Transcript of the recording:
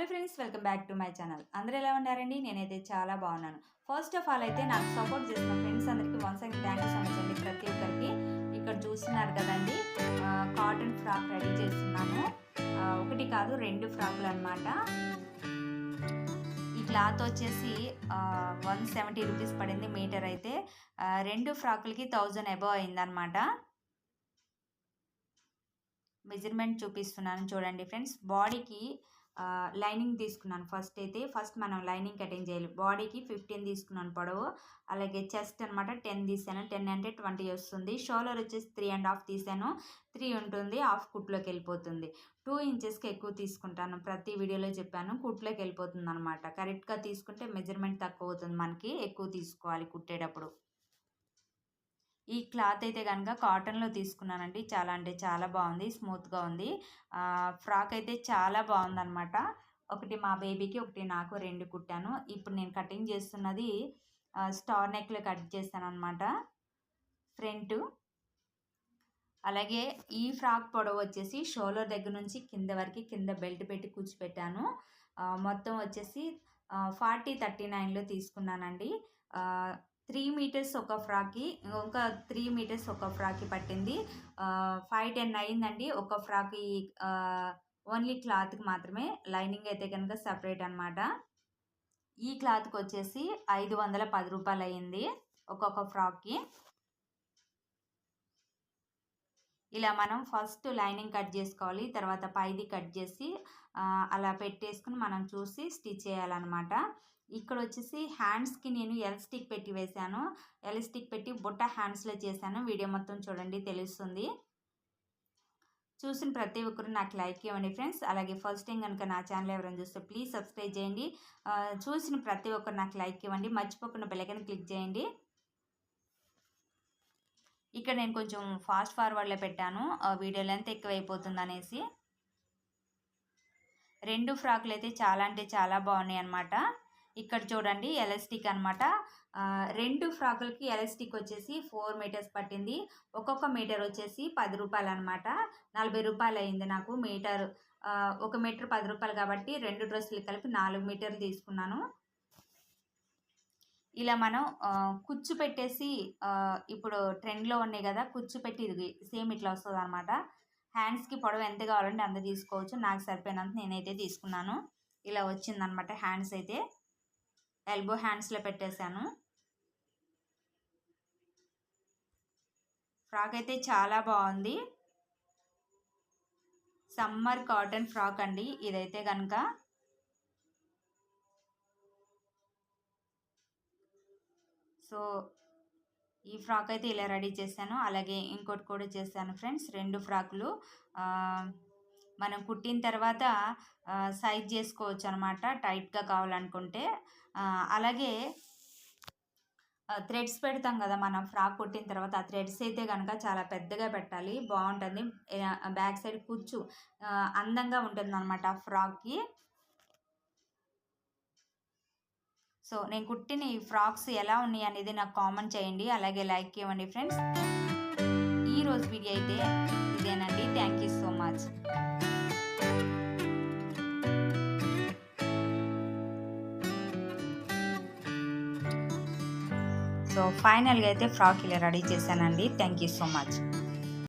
Hello friends welcome back to my channel. అందరూ ఎలా ఉన్నారండి? నేనైతే చాలా బాగున్నాను. ఫస్ట్ ఆఫ్ ఆల్ అయితే నాకు సపోర్ట్ చేసిన ఫ్రెండ్స్ అందరికీ once and thank you so much అండి. ప్రతి ఒక్కరికి ఇక్కడ చూస్తున్నారు కదండి. కాటన్ ఫ్రాక్ రెడీ చేస్తున్నాను. ఒకటి కాదు రెండు ఫ్రాకులు అనమాట ఈ క్లాత్ వచ్చేసి వన్ సెవెంటీ రూపీస్ పడింది మీటర్ అయితే. రెండు ఫ్రాకులకి థౌజండ్ అబవ్ అయిందనమాట మెజర్మెంట్ చూపిస్తున్నాను చూడండి ఫ్రెండ్స్. బాడీకి లైనింగ్ తీసుకున్నాను ఫస్ట్ అయితే. ఫస్ట్ మనం లైనింగ్ కటింగ్ చేయాలి? బాడీకి ఫిఫ్టీన్ తీసుకున్నాను పొడవు. అలాగే చెస్ట్ అనమాట టెన్ తీసాను. టెన్ అంటే ట్వంటీ వస్తుంది. షోలర్ వచ్చేసి త్రీ అండ్ హాఫ్ తీసాను. త్రీ ఉంటుంది. హాఫ్ కుట్లోకి వెళ్ళిపోతుంది. టూ ఇంచెస్కి ఎక్కువ తీసుకుంటాను. ప్రతి వీడియోలో చెప్పాను. కుట్లోకి వెళ్ళిపోతుంది అనమాట కరెక్ట్గా తీసుకుంటే మెజర్మెంట్ తక్కువ అవుతుంది మనకి. ఎక్కువ తీసుకోవాలి కుట్టేటప్పుడు. ఈ క్లాత్ అయితే కనుక కాటన్లో తీసుకున్నానండి. చాలా అంటే చాలా బాగుంది. స్మూత్గా ఉంది. ఫ్రాక్ అయితే చాలా బాగుందనమాట ఒకటి మా బేబీకి ఒకటి నాకు రెండు కుట్టాను. ఇప్పుడు నేను కటింగ్ చేస్తున్నది స్టార్ నెక్లో కట్ చేస్తాను అనమాట ఫ్రంట్. అలాగే ఈ ఫ్రాక్ పొడవు వచ్చేసి షోలో దగ్గర నుంచి కింద వరకు కింద బెల్ట్ పెట్టి కూర్చిపెట్టాను. మొత్తం వచ్చేసి ఫార్టీ థర్టీ నైన్లో తీసుకున్నానండి. త్రీ మీటర్స్ ఒక ఫ్రాక్కి ఒక త్రీ మీటర్స్ ఒక ఫ్రాక్కి పట్టింది. ఫైవ్ టెన్ అయిందండి. ఒక ఫ్రాక్కి ఓన్లీ క్లాత్కి మాత్రమే. లైనింగ్ అయితే కనుక సపరేట్ అనమాట ఈ క్లాత్కి వచ్చేసి ఐదు వందల పది రూపాయలు అయ్యింది ఒక్కొక్క ఫ్రాక్కి. ఇలా మనం ఫస్ట్ లైనింగ్ కట్ చేసుకోవాలి తర్వాత పైది కట్ చేసి అలా పెట్టేసుకుని మనం చూసి స్టిచ్ చేయాలన్నమాట. ఇక్కడ వచ్చేసి హ్యాండ్స్కి నేను ఎల్ స్టిక్ పెట్టి వేశాను. ఎల్ స్టిక్ పెట్టి బుట్ట హ్యాండ్స్లో చేశాను. వీడియో మొత్తం చూడండి తెలుస్తుంది. చూసిన ప్రతి ఒక్కరు నాకు లైక్ ఇవ్వండి ఫ్రెండ్స్. అలాగే ఫస్ట్ టైం కనుక నా ఛానల్ ఎవరైనా చూస్తే ప్లీజ్ సబ్స్క్రైబ్ చేయండి. చూసిన ప్రతి ఒక్కరు నాకు లైక్ ఇవ్వండి. మర్చిపోకుండా బెల్లైకన్ క్లిక్ చేయండి. ఇక్కడ నేను కొంచెం ఫాస్ట్ ఫార్వర్డ్లో పెట్టాను. ఆ, వీడియో లెంత్ ఎక్కువైపోతుంది అనేసి. రెండు ఫ్రాక్లు అయితే చాలా అంటే చాలా బాగున్నాయి అనమాట ఇక్కడ చూడండి ఎలాస్టిక్ అనమాట రెండు ఫ్రాకులకి ఎలాస్టిక్ వచ్చేసి ఫోర్ మీటర్స్ పట్టింది. ఒక్కొక్క మీటర్ వచ్చేసి పది రూపాయలు అనమాట నలభై రూపాయలు అయింది నాకు మీటర్. ఒక మీటర్ పది రూపాయలు కాబట్టి రెండు డ్రెస్సులు కలిపి నాలుగు మీటర్లు తీసుకున్నాను. ఇలా మనం కుచ్చు పెట్టేసి ఇప్పుడు ట్రెండ్లో ఉన్నాయి కదా కుచ్చు పెట్టి ఇది సేమ్ ఇట్లా వస్తుంది అనమాట హ్యాండ్స్కి పొడవు ఎంత కావాలంటే అంత తీసుకోవచ్చు. నాకు సరిపోయినంత నేనైతే తీసుకున్నాను. ఇలా వచ్చిందనమాట హ్యాండ్స్ అయితే. ఎల్బో హ్యాండ్స్లో పెట్టేశాను. ఫ్రాక్ అయితే చాలా బాగుంది. సమ్మర్ కాటన్ ఫ్రాక్ అండి. ఇదైతే కనుక సో ఈ ఫ్రాక్ అయితే ఇలా రెడీ చేశాను. అలాగే ఇంకోటి కూడా చేశాను ఫ్రెండ్స్. రెండు ఫ్రాకులు. మనం కుట్టిన తర్వాత సైజ్ చేసుకోవచ్చు అనమాట టైట్గా కావాలనుకుంటే. అలాగే థ్రెడ్స్ పెడతాం కదా మనం ఫ్రాక్ కుట్టిన తర్వాత ఆ థ్రెడ్స్ అయితే కనుక చాలా పెద్దగా పెట్టాలి బాగుంటుంది. బ్యాక్ సైడ్ కుచ్చు అందంగా ఉంటుంది అనమాట ఆ ఫ్రాక్కి. సో నేను కుట్టిన ఈ ఫ్రాక్స్ ఎలా ఉన్నాయి అనేది నాకు కామెంట్ చేయండి అలాగే లైక్ ఇవ్వండి ఫ్రెండ్స్. ఈరోజు వీడియో అయితే ఇదేనండి. సో ఫైనల్గా అయితే ఫ్రాక్ ఇలా రెడీ చేశానండి. Thank you so much.